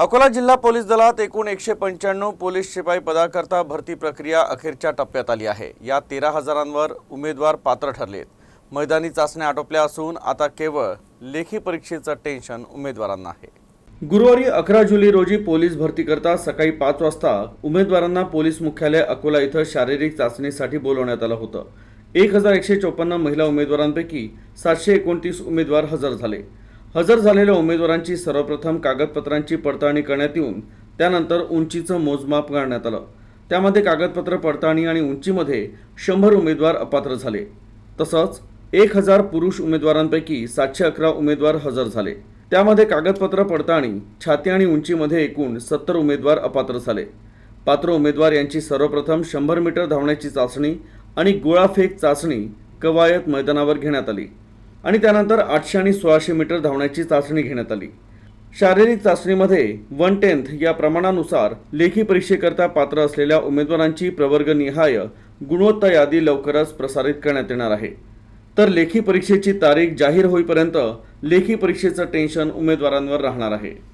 अकोला जिल्हा पोलीस दलात एकूण एकशे पंच्याण्णव पोलीस शिपाई पदाकरता भरती प्रक्रिया अखेरच्या टप्प्यात आली आहे. या तेरा हजारांवर उमेदवार पात्र ठरलेत. मैदानी चाचण्या आटोपल्या असून आता केवळ लेखी परीक्षेचं टेन्शन उमेदवारांना आहे. गुरुवारी अकरा जुलै रोजी पोलीस भरतीकरता सकाळी पाच वाजता उमेदवारांना पोलीस मुख्यालय अकोला इथं शारीरिक चाचणीसाठी बोलवण्यात आलं होतं. एक हजार एकशे चोपन्न महिला उमेदवारांपैकी सातशे एकोणतीस उमेदवार हजर झाले. हजर झालेल्या उमेदवारांची सर्वप्रथम कागदपत्रांची पडताळणी करण्यात येऊन त्यानंतर उंचीचं मोजमाप करण्यात आलं. त्यामध्ये कागदपत्र पडताळणी आणि उंचीमध्ये शंभर उमेदवार अपात्र झाले. तसंच एक हजार पुरुष उमेदवारांपैकी सातशे अकरा उमेदवार हजर झाले. त्यामध्ये कागदपत्र पडताळणी छाती आणि उंचीमध्ये एकूण सत्तर उमेदवार अपात्र झाले. पात्र उमेदवार यांची सर्वप्रथम शंभर मीटर धावण्याची चाचणी आणि गोळाफेक चाचणी कवायत मैदानावर घेण्यात आली. आणि त्यानंतर आठशे आणि सोळाशे मीटर धावण्याची चाचणी घेण्यात आली. शारीरिक चाचणीमध्ये वन टेन्थ या प्रमाणानुसार लेखी परीक्षेकरता पात्र असलेल्या उमेदवारांची प्रवर्गनिहाय गुणवत्ता यादी लवकरच प्रसारित करण्यात येणार आहे. तर लेखी परीक्षेची तारीख जाहीर होईपर्यंत लेखी परीक्षेचं टेन्शन उमेदवारांवर राहणार आहे.